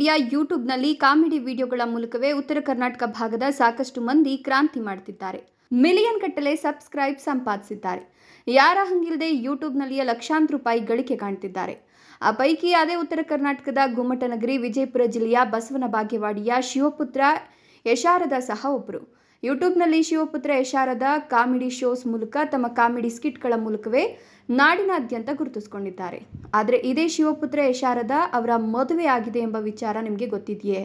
Media ಯೂಟ್ಯೂಬ್ನಲ್ಲಿ comedy ವಿಡಿಯೋಗಳ ಮೂಲಕವೇ ಉತ್ತರ ಕರ್ನಾಟಕ ಭಾಗದ ಸಾಕಷ್ಟು ಮಂದಿ ಕ್ರಾಂತಿ ಮಾಡ್ತಿದ್ದಾರೆ. ಮಿಲಿಯನ್ ಗಟ್ಟಲೆ ಸಬ್ಸ್ಕ್ರೈಬ್ ಸಂಪಾದಿಸಿದ್ದಾರೆ. ಯಾರ ಹಂಗಿಲ್ಲದೆ ಯೂಟ್ಯೂಬ್ನಲ್ಲಿಯೇ ಲಕ್ಷಾಂತರ ರೂಪಾಯಿ ಗಳಿಕೆ ಕಾಣ್ತಿದ್ದಾರೆ. ಆ ಪೈಕಿ ಅದೇ ಉತ್ತರ ಕರ್ನಾಟಕದ ಗುಮ್ಮಟನಗರಿ, ವಿಜಯಪುರ ಜಿಲ್ಲೆಯ ಬಸವನ ಬಾಗೇವಾಡಿಯ ಶಿವಪುತ್ರ ಯಶಾರದ ಸಹ ಒಬ್ಬರು ಯೂಟ್ಯೂಬ್ನಲ್ಲಿ ಶಿವಪುತ್ರ ಯಶಾರದ ಕಾಮಿಡಿ ಶೋಸ್ ಮೂಲಕ ತಮ್ಮ ಕಾಮಿಡಿ ಸ್ಕಿಟ್ಗಳ ಮೂಲಕವೇ ನಾಡಿನಾದ್ಯಂತ ಗುರುತಿಸಿಕೊಂಡಿದ್ದಾರೆ. ಆದರೆ ಇದೇ ಶಿವಪುತ್ರ ಯಶಾರದ ಅವರ ಮದುವೆ ಆಗಿದೆ ಎಂಬ ವಿಚಾರ ನಿಮಗೆ ಗೊತ್ತಿದೆಯೇ?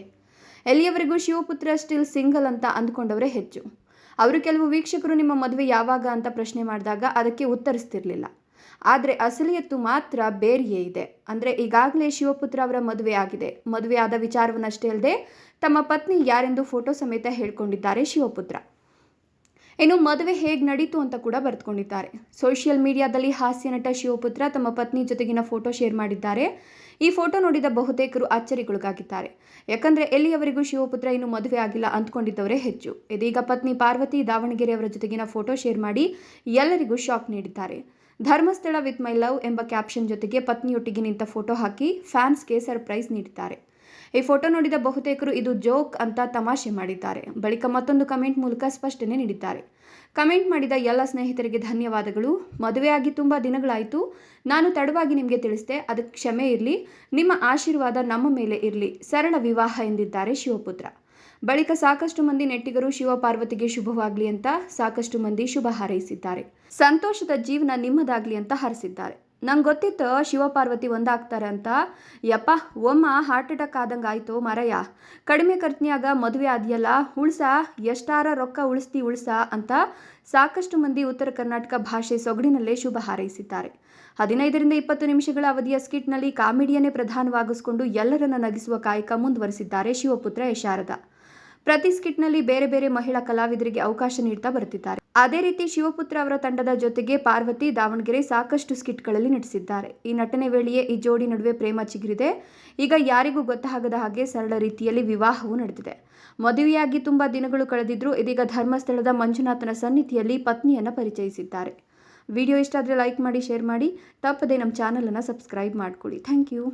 ಎಲ್ಲಿಯವರೆಗೂ ಶಿವಪುತ್ರ ಸ್ಟಿಲ್ ಸಿಂಗಲ್ ಅಂತ ಅಂದ್ಕೊಂಡವರೇ ಹೆಚ್ಚು. ಅವರು ಕೆಲವು ವೀಕ್ಷಕರು ನಿಮ್ಮ ಮದುವೆ ಯಾವಾಗ ಅಂತ ಪ್ರಶ್ನೆ ಮಾಡಿದಾಗ ಅದಕ್ಕೆ ಉತ್ತರಿಸ್ತಿರ್ಲಿಲ್ಲ. ಆದರೆ ಅಸಲಿಯತ್ತು ಮಾತ್ರ ಬೇರೆಯೇ ಇದೆ. ಅಂದರೆ ಈಗಾಗಲೇ ಶಿವಪುತ್ರ ಅವರ ಮದುವೆ ಆಗಿದೆ. ಮದುವೆ ಆದ ವಿಚಾರವನ್ನಷ್ಟೇ ಅಲ್ಲದೆ ತಮ್ಮ ಪತ್ನಿ ಯಾರೆಂದು ಫೋಟೋ ಸಮೇತ ಹೇಳ್ಕೊಂಡಿದ್ದಾರೆ ಶಿವಪುತ್ರ. ಇನ್ನು ಮದುವೆ ಹೇಗೆ ನಡೀತು ಅಂತ ಕೂಡ ಬರೆದುಕೊಂಡಿದ್ದಾರೆ. ಸೋಷಿಯಲ್ ಮೀಡಿಯಾದಲ್ಲಿ ಹಾಸ್ಯ ನಟ ಶಿವಪುತ್ರ ತಮ್ಮ ಪತ್ನಿ ಜೊತೆಗಿನ ಫೋಟೋ ಶೇರ್ ಮಾಡಿದ್ದಾರೆ. ಈ ಫೋಟೋ ನೋಡಿದ ಬಹುತೇಕರು ಅಚ್ಚರಿಗೊಳಗಾಗಿದ್ದಾರೆ. ಯಾಕಂದರೆ ಎಲ್ಲಿಯವರೆಗೂ ಶಿವಪುತ್ರ ಇನ್ನು ಮದುವೆ ಆಗಿಲ್ಲ ಅಂದ್ಕೊಂಡಿದ್ದವರೇ ಹೆಚ್ಚು. ಇದೀಗ ಪತ್ನಿ ಪಾರ್ವತಿ ದಾವಣಗೆರೆ ಅವರ ಜೊತೆಗಿನ ಫೋಟೋ ಶೇರ್ ಮಾಡಿ ಎಲ್ಲರಿಗೂ ಶಾಕ್ ನೀಡಿದ್ದಾರೆ. ಧರ್ಮಸ್ಥಳ ವಿತ್ ಮೈ ಲವ್ ಎಂಬ ಕ್ಯಾಪ್ಷನ್ ಜೊತೆಗೆ ಪತ್ನಿಯೊಟ್ಟಿಗೆ ನಿಂತ ಫೋಟೋ ಹಾಕಿ ಫ್ಯಾನ್ಸ್ಗೆ ಸರ್ಪ್ರೈಸ್ ನೀಡಿದ್ದಾರೆ. ಈ ಫೋಟೋ ನೋಡಿದ ಬಹುತೇಕರು ಇದು ಜೋಕ್ ಅಂತ ತಮಾಷೆ ಮಾಡಿದ್ದಾರೆ. ಬಳಿಕ ಮತ್ತೊಂದು ಕಮೆಂಟ್ ಮೂಲಕ ಸ್ಪಷ್ಟನೆ ನೀಡಿದ್ದಾರೆ. ಕಮೆಂಟ್ ಮಾಡಿದ ಎಲ್ಲ ಸ್ನೇಹಿತರಿಗೆ ಧನ್ಯವಾದಗಳು. ಮದುವೆಯಾಗಿ ತುಂಬ ದಿನಗಳಾಯಿತು. ನಾನು ತಡವಾಗಿ ನಿಮಗೆ ತಿಳಿಸಿದೆ. ಅದಕ್ಕೆ ಕ್ಷಮೆ ಇರಲಿ. ನಿಮ್ಮ ಆಶೀರ್ವಾದ ನಮ್ಮ ಮೇಲೆ ಇರಲಿ. ಸರಳ ವಿವಾಹ ಎಂದಿದ್ದಾರೆ ಶಿವಪುತ್ರ. ಬಳಿಕ ಸಾಕಷ್ಟು ಮಂದಿ ನೆಟ್ಟಿಗರು ಶಿವ ಪಾರ್ವತಿಗೆ ಶುಭವಾಗಲಿ ಅಂತ ಸಾಕಷ್ಟು ಮಂದಿ ಶುಭ ಹಾರೈಸಿದ್ದಾರೆ. ಸಂತೋಷದ ಜೀವನ ನಿಮ್ಮದಾಗ್ಲಿ ಅಂತ ಹಾರಿಸಿದ್ದಾರೆ. ನಂಗೆ ಗೊತ್ತಿತ್ತು ಶಿವ ಪಾರ್ವತಿ ಒಂದಾಗ್ತಾರೆ ಅಂತ. ಯಪ್ಪ, ಒಮ್ಮ ಹಾರ್ಟ್ ಅಟ್ಯಾಕ್ ಆದಂಗೆ ಆಯಿತು ಕಡಿಮೆ ಖರ್ಚಿನಾಗ ಮದುವೆ ಆದಿಯಲ್ಲ, ಉಳ್ಸ, ಎಷ್ಟಾರ ರೊಕ್ಕ ಉಳಿಸ್ತಿ ಉಳ್ಸ ಅಂತ ಸಾಕಷ್ಟು ಮಂದಿ ಉತ್ತರ ಕರ್ನಾಟಕ ಭಾಷೆ ಸೊಗಡಿನಲ್ಲೇ ಶುಭ ಹಾರೈಸಿದ್ದಾರೆ. ಹದಿನೈದರಿಂದ ಇಪ್ಪತ್ತು ನಿಮಿಷಗಳ ಅವಧಿಯ ಸ್ಕಿಟ್ನಲ್ಲಿ ಕಾಮಿಡಿಯನ್ನೇ ಪ್ರಧಾನವಾಗಿಸಿಕೊಂಡು ಎಲ್ಲರನ್ನ ನಗಿಸುವ ಕಾಯಕ ಮುಂದುವರೆಸಿದ್ದಾರೆ ಶಿವಪುತ್ರ ಯಶಾರದ. ಪ್ರತಿ ಸ್ಕಿಟ್ನಲ್ಲಿ ಬೇರೆ ಬೇರೆ ಮಹಿಳಾ ಕಲಾವಿದರಿಗೆ ಅವಕಾಶ ನೀಡ್ತಾ ಬರ್ತಿದ್ದಾರೆ ಅದೇ ರೀತಿ ಶಿವಪುತ್ರ ಅವರ ತಂಡದ ಜೊತೆಗೆ ಪಾರ್ವತಿ ದಾವಣಗೆರೆ ಸಾಕಷ್ಟು ಸ್ಕಿಟ್ಗಳಲ್ಲಿ ನಟಿಸಿದ್ದಾರೆ. ಈ ನಟನೆ ವೇಳೆಯೇ ಈ ಜೋಡಿ ನಡುವೆ ಪ್ರೇಮ ಚಿಗುರಿದೆ. ಈಗ ಯಾರಿಗೂ ಗೊತ್ತಾಗದ ಹಾಗೆ ಸರಳ ರೀತಿಯಲ್ಲಿ ವಿವಾಹವೂ ನಡೆದಿದೆ. ಮದುವೆಯಾಗಿ ತುಂಬಾ ದಿನಗಳು ಕಳೆದಿದ್ರು ಇದೀಗ ಧರ್ಮಸ್ಥಳದ ಮಂಜುನಾಥನ ಸನ್ನಿಧಿಯಲ್ಲಿ ಪತ್ನಿಯನ್ನ ಪರಿಚಯಿಸಿದ್ದಾರೆ. ವಿಡಿಯೋ ಇಷ್ಟ ಆದರೆ ಲೈಕ್ ಮಾಡಿ, ಶೇರ್ ಮಾಡಿ. ತಪ್ಪದೆ ನಮ್ಮ ಚಾನಲನ್ನು ಸಬ್ಸ್ಕ್ರೈಬ್ ಮಾಡ್ಕೊಳ್ಳಿ. Thank you.